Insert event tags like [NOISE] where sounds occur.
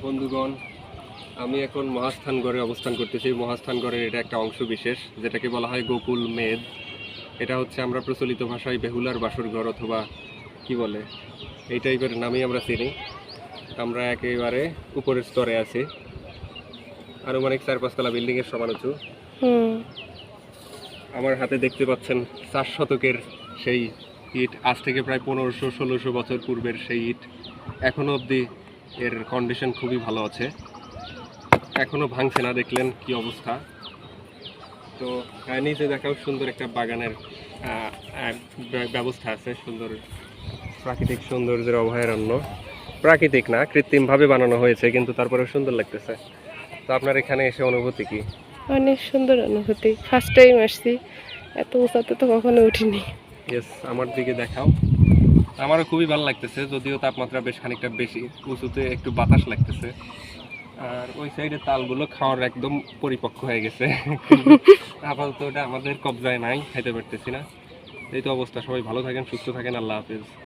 বন্ধুগণ আমি এখন মহাস্থানগড়ে অবস্থান করতেছি। মহাস্থানগড়ের এটা একটা অংশ বিশেষ যেটাকে বলা হয় গোকুল মেদ। এটা হচ্ছে আমরা প্রচলিত ভাষায় বেহুলার বাসরঘর অথবা কি বলে এই টাইপের নামেই আমরা চিনি। আমরা একেবারে উপরের স্তরে আছি। আনুমানিক চার পাঁচতলা বিল্ডিংয়ের সমান উঁচু। আমার হাতে দেখতে পাচ্ছেন চার শতকের সেই ইট। আজ থেকে প্রায় পনেরোশো ষোলোশো বছর পূর্বের সেই ইট। এখনও অবধি এর কন্ডিশন খুবই ভালো আছে। এখনও ভাঙছে না দেখলেন কি অবস্থা। তো নিচে দেখাও সুন্দর একটা বাগানের ব্যবস্থা আছে সুন্দর প্রাকৃতিক সৌন্দর্যের অভয়ারণ্য। প্রাকৃতিক না কৃত্রিমভাবে বানানো হয়েছে কিন্তু তারপরে সুন্দর লাগতেছে। তো আপনার এখানে এসে অনুভূতি কি? অনেক সুন্দর অনুভূতি। ফার্স্ট টাইম আসছি। এত উঁচাতে তো কখনো উঠিনি। ইয়েস আমার দিকে দেখাও। আমারও খুবই ভালো লাগতেছে যদিও তাপমাত্রা বেশ খানিকটা বেশি উঁচুতে একটু বাতাস লাগতেছে। আর ওই সাইডে তালগুলো খাওয়ার একদম পরিপক্ক হয়ে গেছে। [LAUGHS] আপাতত ওটা আমাদের কবজায় নাই খাইতে পারতেছি না। এই তো অবস্থা সবাই ভালো থাকেন সুস্থ থাকেন আল্লাহ হাফিজ।